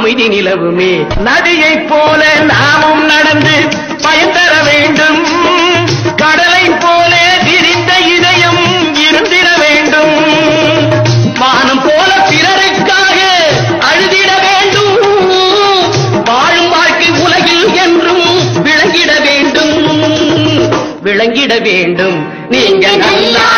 அமைதி நிலவுமே. நதியைப் போல நாமும் நடந்து பயன் தர வேண்டும். கடலை போல விரிந்த இதயம் இருந்திட வேண்டும். வானம் போல பிறருக்காக அழுதிட வேண்டும். வாழும் வாழ்க்கை உலகில் என்றும் விளங்கிட வேண்டும். விளங்கிட வேண்டும். நீங்க நல்லா